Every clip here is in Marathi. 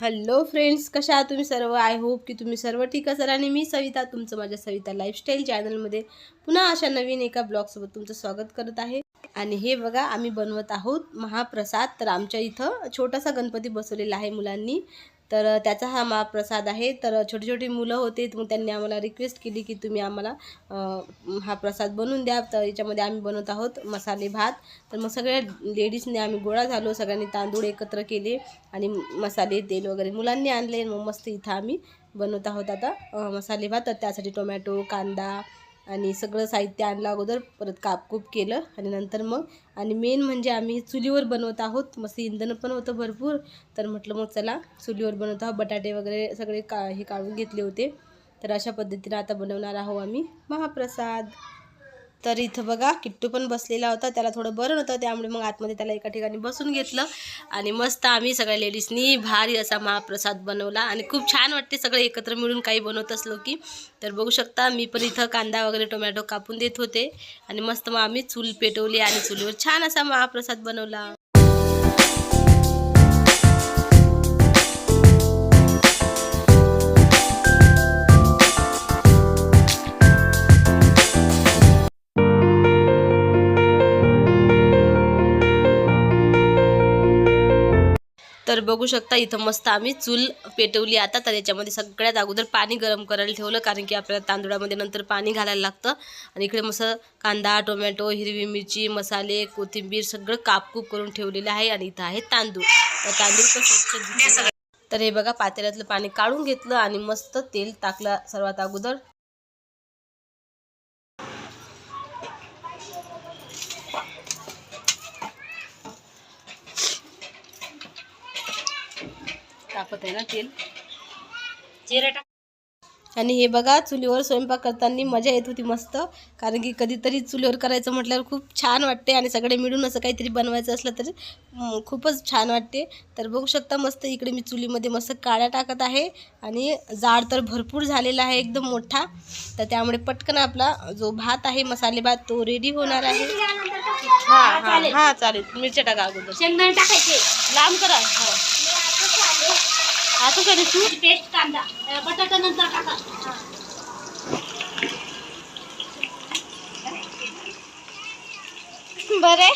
हॅलो फ्रेंड्स कशा आहात तुम्ही सर्व? आय होप की तुम्ही सर्व ठीक असाल आणि मी सविता तुमचं माझ्या सविता लाईफस्टाईल चॅनलमध्ये पुन्हा अशा नवीन एका ब्लॉगसोबत तुमचं स्वागत करत आहे. आणि हे बघा आम्ही बनवत आहोत महाप्रसाद. तर आमच्या इथं छोटासा गणपती बसवलेला आहे मुलांनी. तर त्याचा हा महाप्रसाद आहे. तर छोटी छोटी मुलं होते मग त्यांनी आम्हाला रिक्वेस्ट केली की तुम्ही आम्हाला हा प्रसाद बनवून द्या. तर याच्यामध्ये आम्ही बनवत आहोत मसाले भात. तर मग सगळ्या लेडीजने आम्ही गोळा झालो. सगळ्यांनी तांदूळ एकत्र केले आणि मसाले तेल वगैरे मुलांनी आणले. मग मस्त इथं आम्ही बनवत आहोत आता मसाले भात. तर त्यासाठी टोमॅटो कांदा आणि सगळं साहित्य आणलं अगोदर परत कापकूप केलं आणि नंतर मग आणि मेन म्हणजे आम्ही चुलीवर बनवत आहोत. मस्त इंधन पण होतं भरपूर. तर म्हटलं मग चला चुलीवर बनवत आहोत. बटाटे वगैरे सगळे का हे काढून घेतले होते. तर अशा पद्धतीनं आता बनवणार आहोत आम्ही. महाप्रसाद. तर इथं बघा किट्टू पण बसलेला होता. त्याला थोडं बरं नव्हतं त्यामुळे मग आतमध्ये त्याला एका ठिकाणी बसून घेतलं. आणि मस्त आम्ही सगळ्या लेडीजनी भारी असा महाप्रसाद बनवला. आणि खूप छान वाटते सगळे एकत्र मिळून काही बनवत असलो की. तर बघू शकता मी पण इथं कांदा वगैरे टोमॅटो कापून देत होते. आणि मस्त मग आम्ही चूल पेटवली आणि चुलीवर छान असा महाप्रसाद बनवला. तर बघू शकता इथं मस्त आम्ही चूल पेटवली आता तर याच्यामध्ये सगळ्यात अगोदर पाणी गरम करायला ठेवलं कारण की आपल्याला तांदूळामध्ये नंतर पाणी घालायला लागतं. आणि इकडे मस्त कांदा टोमॅटो हिरवी मिरची मसाले कोथिंबीर सगळं कापकूप करून ठेवलेलं आहे आणि इथं आहे तांदूळ. तर तांदूळ पण स्वच्छ तर हे बघा पातेल्यातलं पाणी काढून घेतलं आणि मस्त तेल टाकलं सर्वात अगोदर. टाकत आहे ना तेल? जिरे टाक. आणि हे बघा चुलीवर स्वयंपाक करताना मजा येत होती मस्त. कारण की कधीतरी चुलीवर करायचं म्हटल्यावर खूप छान वाटते आणि सगळे मिळून असं काहीतरी बनवायचं असलं तर खूपच छान वाटते. तर बघू शकता मस्त इकडे मी चुलीमध्ये मस्त काळ्या टाकत आहे. आणि जाड तर भरपूर झालेला आहे एकदम मोठा. तर त्यामुळे पटकन आपला जो भात आहे मसाले भात तो रेडी होणार आहे. हा. हा हा चालेल. मिरच्या टाका अगोदर. शेंगदाणे टाकायचे. लांब करा. हा. आता करे तू पेस्ट कांदा बटाटा नंतर टाका. बरे.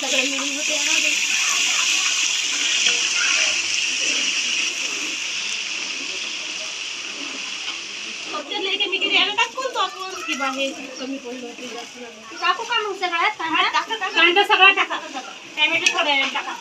सगळे मिळून होते कमी पडलं. टाकू का मग सगळ्यात कांदा कांदा सगळा टाका. टॅमॅटो थोड्या वेळ टाका.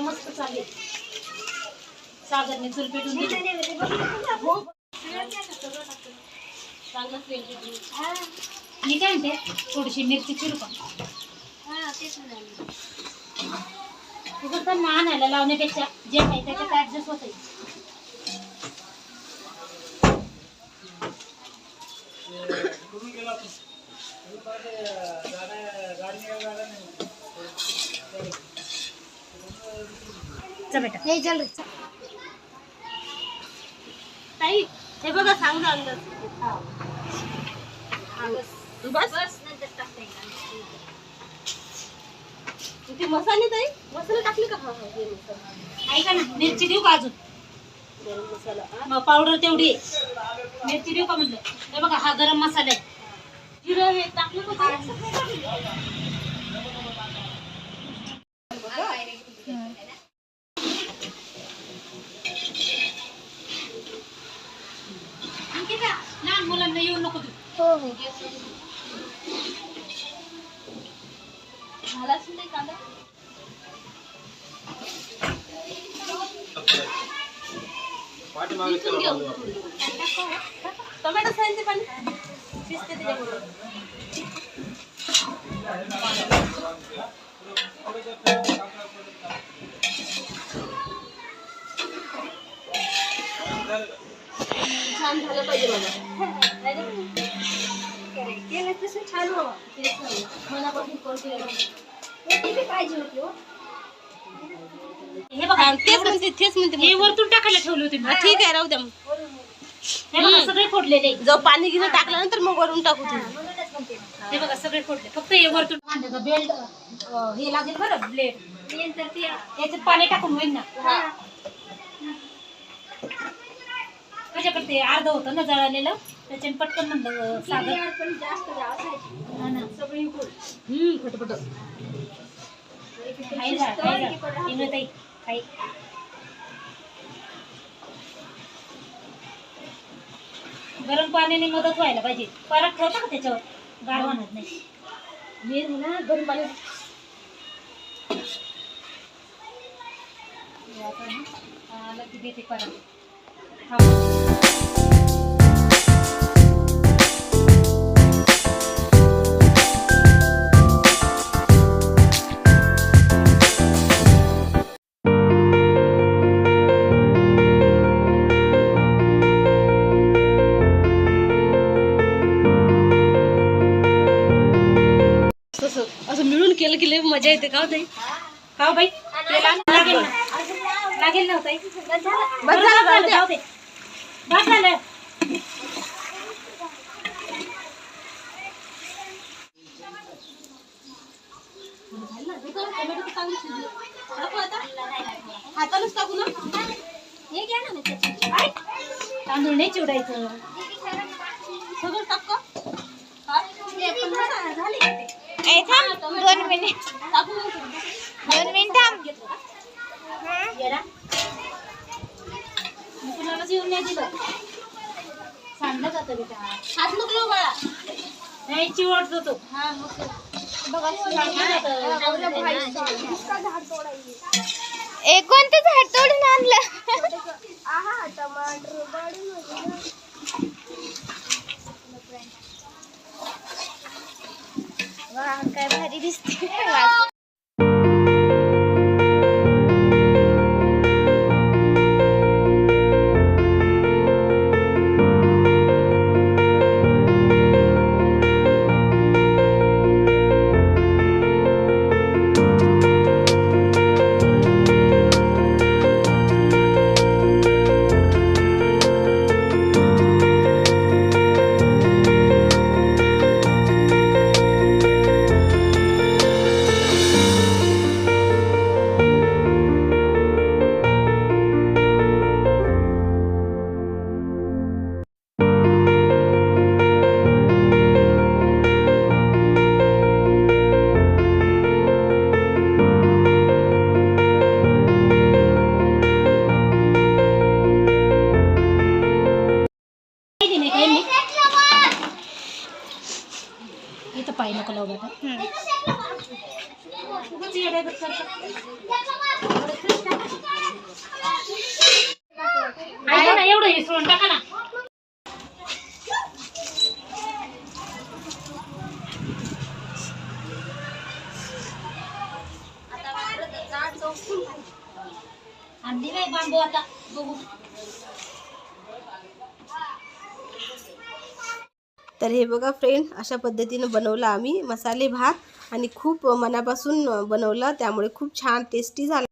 मस्त चालेल. सागरने चूल पेटून दिली. हो. मी काय म्हणते? थोडीशी मिरची चिरू का? तुझं मान आणायला लावण्यापेक्षा. जे आहे त्याच्यात ऍडजस्ट होत बेटा ताई हे बघा सांग अंदाज. बस. ती मसाले ताई? मसाला टाकले का? हा हा हे ऐका ना मिरची देऊ का अजून? गरम मसाला हा. पावडर तेवढी आहे. मिरची देऊ का म्हटलं हे बघा हा गरम मसाला आहे. जिरं हे टाकलं का ताई? अंकिता लहान मुलांना येऊ नको तू झाला असेल ताई कांदा इथून घेऊ. टोमॅटो सांगितले पाणी शिजते त्याच्याबरोबर छान झालं पाहिजे बाबा। केलं तसं छान हवं मनापासून कोणती पाहिजे होती हे बघा तेच म्हणते तेच म्हणते हे. वरतून टाकायला ठेवले होते. हा, ठीक आहे राहू द्या मग. हे बघा सगळे फोडलेले. जो पाणी गिनं टाकल्यानंतर मग वरून टाकू तुम्ही. हे बघा सगळे फोडले. फक्त हे वरतून बेल्ट हे लागेल बरं ब्लेड याच्यात पाणी टाकून होईल ना? माझ्याकडे ते अर्ध होतं ना जळालेलं? त्याच्याने पटकन म्हणलं सागर हा ना. हम्म, पटपट. खाई जा, खाई जा. इंगळताई, खाई. गरम पाण्याने मदत व्हायला पाहिजे परत ठेवता का त्याच्यावर गार होणार नाही आहे ना गरम पाणी आता ना, आलं की देते परत हा. केलं की लय मजा येते का हो ताई? का हो बाई? लागेल ना? लागेल ना हो ताई? बस झालं, जाऊ दे. बस झालं. हातानच टाकू ना. तांदूळ नाही चिवडायचं. सगळं टाक दोन मिनिट टाकू मग. दोन मिनिट थांब येडा. मी कुणालाच येऊन नाही दिलं सांडलं जातं बेटा हात नको लावू बाळा नाही चिवडतो तो हा मग सांडलं जातं. ए कोणतं झाड तोडून आणलं वा, काय सोडून टाका ना. आणली नाही बांबू आता बघू. तर हे बघा फ्रेंड अशा पद्धतीनं बनवलं आम्ही मसाले भात आणि खूप मनापासून बनवलं त्यामुळे खूप छान टेस्टी झाला.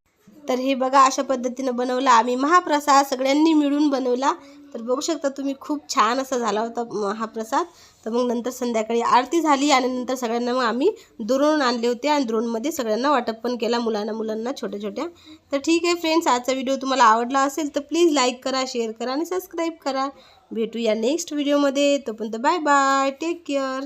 तर हे बघा अशा पद्धतीनं बनवलं आम्ही. महाप्रसाद सगळ्यांनी मिळून बनवला. तर बघू शकता तुम्ही खूप छान असा झाला होता महाप्रसाद. हा प्रसाद तर मग नंतर संध्याकाळी आरती झाली आणि नंतर सगळ्यांना मग आम्ही द्रोण आणले होते आणि द्रोणमध्ये सगळ्यांना वाटप पण केला मुलांना मुलांना छोट्या छोट्या. तर ठीक आहे फ्रेंड्स आजचा व्हिडिओ तुम्हाला आवडला असेल तर प्लीज लाईक करा शेअर करा आणि सबस्क्राईब करा. भेटू या नेक्स्ट व्हिडिओमध्ये तोपर्यंत बाय बाय टेक केअर